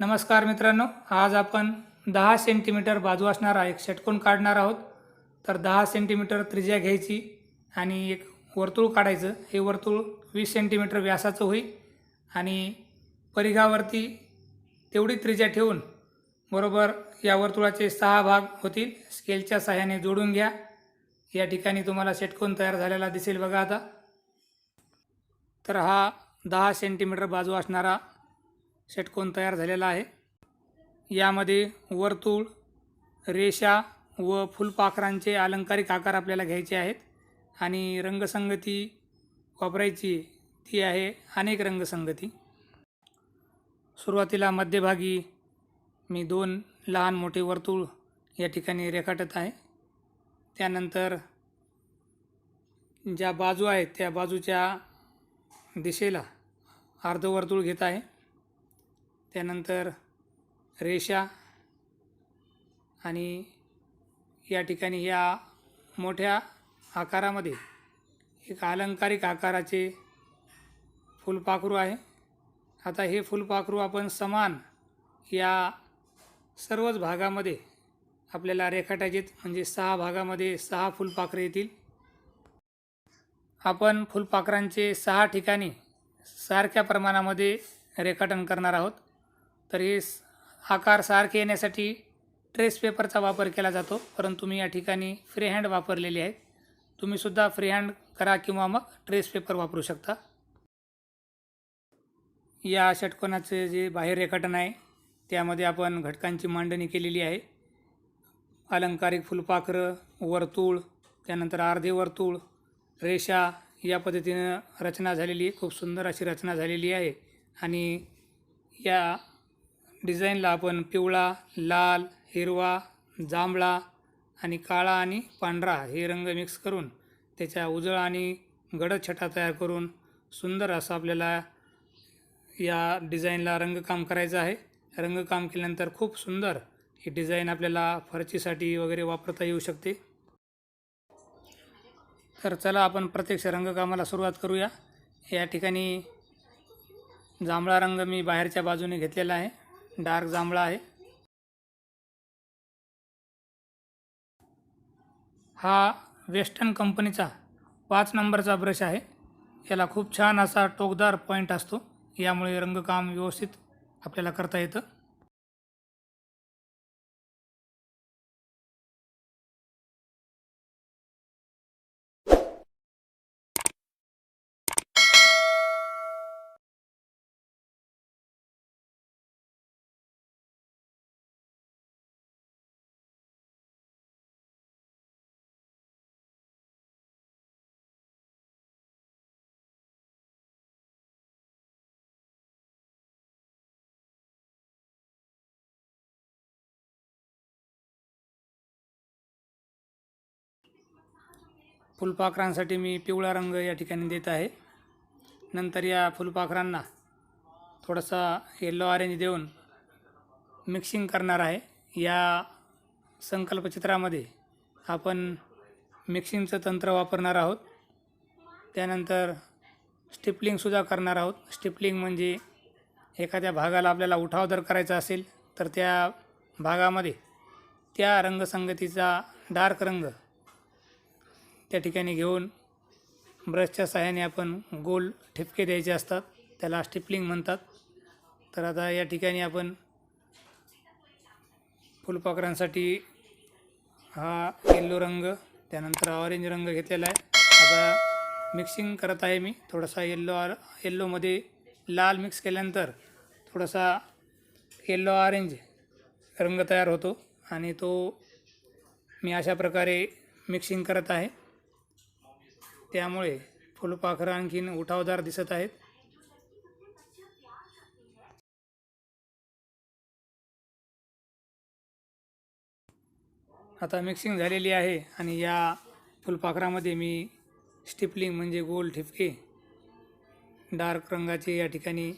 नमस्कार मित्रांनो आज आपण दहा सेंटीमीटर बाजू असणारा एक षटकोन काढणार आहोत. तर दहा सेंटीमीटर त्रिज्या घ्यायची आणि एक वर्तुळ काढायचं. हे वर्तुळ वीस सेंटीमीटर व्यासाचं होईल आणि परिघावरती तेवढी त्रिज्या ठेवून बरोबर या वर्तुळाचे सहा भाग होतील. स्केलच्या सहाय्याने जोडून घ्या. या ठिकाणी तुम्हाला षटकोन तयार झालेला दिसेल बघा आता. तर हा दहा सेंटीमीटर बाजू असणारा षटकोन तयार झालेला आहे. यामध्ये वर्तुळ रेषा व फुलपाखरांचे अलंकारिक आकार आपल्याला घ्यायचे आहेत आणि रंगसंगती वापरायची ती आहे अनेक रंगसंगती. सुरुवातीला मध्यभागी मी दोन लहान मोठे वर्तुळ या ठिकाणी रेखाटत आहे. त्यानंतर ज्या बाजू आहेत त्या बाजूच्या दिशेला अर्धवर्तुळ घेत आहे. त्यानंतर रेषा आणि या ठिकाणी या मोठ्या आकारामध्ये एक अलंकारिक आकाराचे फुलपाखरू आहे. आता हे फुलपाखरू आपण समान या सर्वच भागामध्ये आपल्याला रेखाटायचे म्हणजे सहा भागामध्ये सहा फुलपाखरे येतील. आपण फुलपाखरांचे सहा ठिकाणी सारख्या प्रमाणामध्ये रेखाटन करणार आहोत. तर हे स- आकार सारखे येण्यासाठी ट्रेस पेपरचा वापर केला जातो. परंतु मी या ठिकाणी फ्री हँड वापरलेली आहेत तुम्हीसुद्धा फ्री हँड करा किंवा मग ट्रेस पेपर वापरू शकता. या षटकोनाचे जे बाहेर रेखाटन आहे त्यामध्ये आपण घटकांची मांडणी केलेली आहे. अलंकारिक फुलपाखरं वर्तुळ त्यानंतर अर्धे वर्तुळ रेषा या पद्धतीनं रचना झालेली खूप सुंदर अशी रचना झालेली आहे. आणि या डिझाईनला आपण पिवळा लाल हिरवा जांभळा आणि काळा आणि पांढरा हे रंग मिक्स करून त्याच्या उजळ आणि गडद छटा तयार करून सुंदर असं आपल्याला या डिझाईनला रंगकाम करायचं आहे. रंगकाम केल्यानंतर खूप सुंदर ही डिझाईन आपल्याला फरचीसाठी वगैरे वापरता येऊ शकते. तर चला आपण प्रत्यक्ष रंगकामाला सुरुवात करूया. या ठिकाणी जांभळा रंग मी बाहेरच्या बाजूने घेतलेला आहे. डार्क जांभळा आहे. हा वेस्टर्न कंपनीचा पाच नंबरचा ब्रश आहे. याला खूप छान असा टोकदार पॉईंट असतो. यामुळे रंगकाम व्यवस्थित आपल्याला करता येतं. फुलपाखरांसाठी मी पिवळा रंग या ठिकाणी देत आहे. नंतर या फुलपाखरांना थोडासा येल्लो ऑरेंज देऊन मिक्सिंग करणार आहे. या संकल्पचित्रामध्ये आपण मिक्सिंगचं तंत्र वापरणार आहोत. त्यानंतर स्टिपलिंगसुद्धा करणार आहोत. स्टिपलिंग म्हणजे एखाद्या भागाला आपल्याला उठाव जर करायचा असेल तर त्या भागामध्ये त्या रंगसंगतीचा डार्क रंग त्या ठिकाणी घेऊन ब्रशच्या सहाय्याने आपण गोल ठिपके द्यायचे असतात त्याला स्टिपलिंग म्हणतात. तर आता या ठिकाणी आपण फुलपाखरांसाठी हा येल्लो रंग त्यानंतर ऑरेंज रंग घेतलेला आहे. आता मिक्सिंग करत आहे मी. थोडासा येल्लो येल्लोमध्ये लाल मिक्स केल्यानंतर थोडासा येल्लो ऑरेंज रंग तयार होतो आणि तो मी अशा प्रकारे मिक्सिंग करत आहे. त्यामुळे फुलपाखरं आणखीन उठावदार दिसत आहेत. आता मिक्सिंग झालेली आहे आणि या फुलपाखरामध्ये मी स्टिपलिंग म्हणजे गोल ठिपके डार्क रंगाचे या ठिकाणी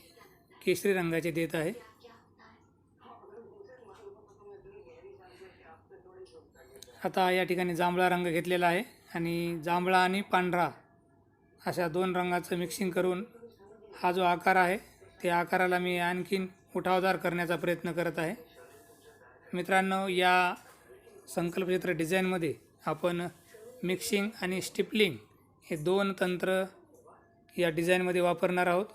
केशरी रंगाचे देत आहे. आता या ठिकाणी जांभळा रंग घेतलेला आहे. आणि जांभळा आणि पांढरा अशा दोन रंगाचं मिक्सिंग करून हा जो आकार आहे त्या आकाराला मी आणखीन उठावदार करण्याचा प्रयत्न करत आहे. मित्रांनो या संकल्पचित्र डिझाईनमध्ये आपण मिक्सिंग आणि स्टिपलिंग हे दोन तंत्र या डिझाईनमध्ये वापरणार आहोत.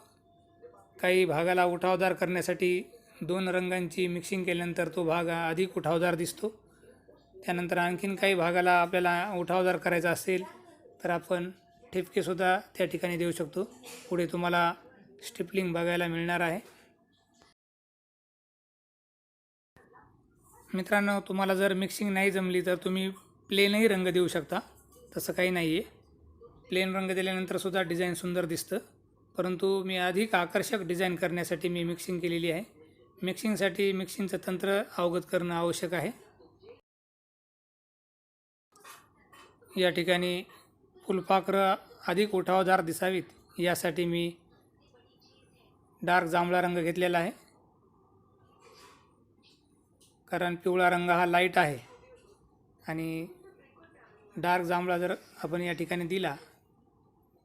काही भागाला उठावदार करण्यासाठी दोन रंगांची मिक्सिंग केल्यानंतर तो भाग अधिक उठावदार दिसतो. त्यानंतर आणखीन काही भागाला आपल्याला उठाव जर करायचा असेल तर आपण ठिपकेसुद्धा त्या ठिकाणी देऊ शकतो. पुढे तुम्हाला स्टिपलिंग बघायला मिळणार आहे. मित्रांनो तुम्हाला जर मिक्सिंग नाही जमली तर तुम्ही प्लेनही रंग देऊ शकता. तसं काही नाही आहे प्लेन रंग दिल्यानंतरसुद्धा डिझाईन सुंदर दिसतं. परंतु मी अधिक आकर्षक डिझाईन करण्यासाठी मी मिक्सिंग केलेली आहे. मिक्सिंगसाठी मिक्सिंगचं तंत्र अवगत करणं आवश्यक आहे. या ठिकाणी फुलपाखरं अधिक उठावदार दिसावीत यासाठी मी डार्क जांभळा रंग घेतलेला आहे. कारण पिवळा रंग हा लाइट आहे. आणि डार्क जांभळा जर आपण या ठिकाणी दिला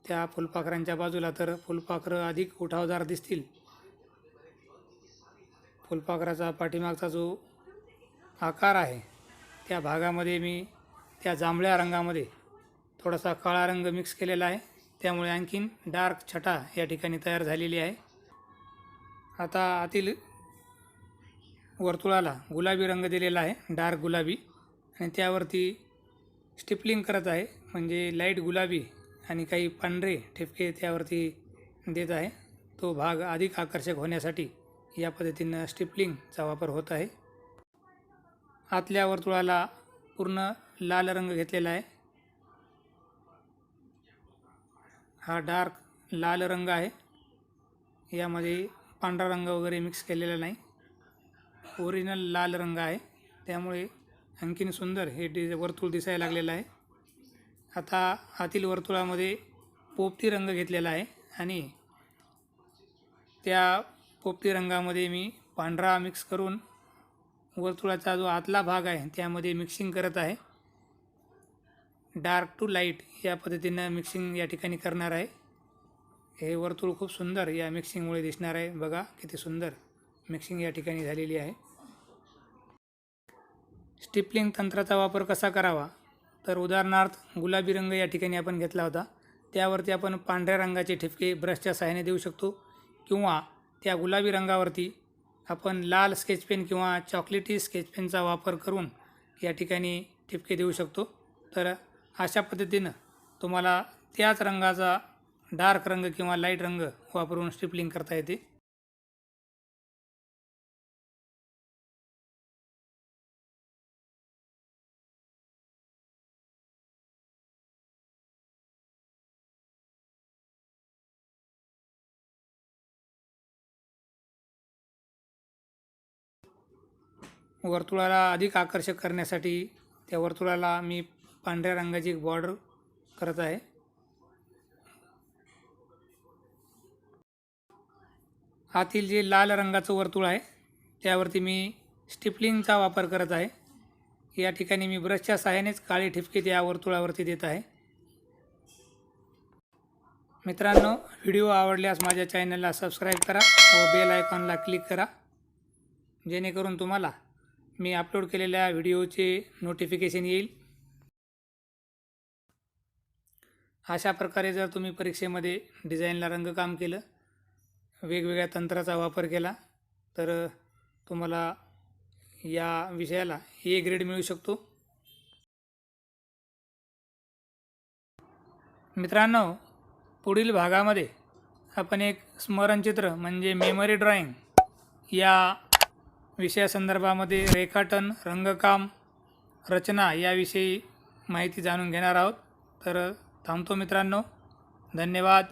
त्या फुलपाखरांच्या बाजूला तर फुलपाखरं अधिक उठावदार दिसतील. फुलपाखराचा पाठीमागचा जो आकार आहे त्या भागामध्ये मी त्या जांभळ्या रंगामध्ये थोडासा काळा रंग मिक्स केलेला आहे. त्यामुळे आणखीन डार्क छटा या ठिकाणी तयार झालेली आहे. आता आतील वर्तुळाला गुलाबी रंग दिलेला आहे डार्क गुलाबी. आणि त्यावरती स्टिपलिंग करत आहे म्हणजे लाइट गुलाबी आणि काही पांढरे ठिपके त्यावरती देत आहे. तो भाग अधिक आकर्षक होण्यासाठी या पद्धतीनं स्टिपलिंगचा वापर होत आहे. आतल्या वर्तुळाला पूर्ण लाल रंग घेतलेला आहे. हा डार्क लाल रंग आहे. यामध्ये पांढरा रंग वगैरे मिक्स केलेला नाही. ओरिजिनल लाल रंग आहे. त्यामुळे आणखीन सुंदर हे डि वर्तुळ दिसायला लागलेलं आहे. आता आतील वर्तुळामध्ये पोपटी रंग घेतलेला आहे आणि त्या पोपटी रंगामध्ये मी पांढरा मिक्स करून वर्तुळाचा जो आतला भाग आहे त्यामध्ये मिक्सिंग करत आहे. डार्क टू लाइट या पद्धतीनं मिक्सिंग या ठिकाणी करणार आहे. हे वर्तुळ खूप सुंदर या मिक्सिंगमुळे दिसणार आहे. बघा किती सुंदर मिक्सिंग या ठिकाणी झालेली आहे. स्टिपलिंग तंत्राचा वापर कसा करावा? तर उदाहरणार्थ गुलाबी रंग या ठिकाणी आपण घेतला होता. त्यावरती आपण पांढऱ्या रंगाचे ठिपके ब्रशच्या सहाय्याने देऊ शकतो. किंवा त्या गुलाबी रंगावरती आपण लाल स्केच पेन किंवा चॉकलेटी स्केच पेनचा वापर करून या ठिकाणी ठिपके देऊ शकतो. तर अशा पद्धतीनं तुम्हाला त्याच रंगाचा डार्क रंग किंवा लाइट रंग वापरून स्टिपलिंग करता येते. वर्तुळाला अधिक आकर्षक करण्यासाठी त्या वर्तुळाला मी पांढऱ्या रंगाची एक बॉर्डर करत आहे. आतील जे लाल रंगाचं वर्तुळ आहे त्यावरती मी स्टिपलिंगचा वापर करत आहे. या ठिकाणी मी ब्रशच्या सहाय्यानेच काळे ठिपके त्या वर्तुळावरती देत आहे. मित्रांनो व्हिडिओ आवडल्यास माझ्या चॅनलला सबस्क्राईब करा व बेल आयकॉनला क्लिक करा. जेणेकरून तुम्हाला मी अपलोड केलेल्या व्हिडिओचे नोटिफिकेशन येईल. अशा प्रकारे जर तुम्ही परीक्षेमध्ये डिझाईनला रंगकाम केलं वेगवेगळ्या तंत्राचा वापर केला तर तुम्हाला या विषयाला ए ग्रेड मिळू शकतो. मित्रांनो पुढील भागामध्ये आपण एक स्मरणचित्र म्हणजे मेमरी ड्रॉईंग या विषयासंदर्भामध्ये रेखाटन रंगकाम रचना याविषयी माहिती जाणून घेणार आहोत. तर थांबतो मित्रांनो. धन्यवाद.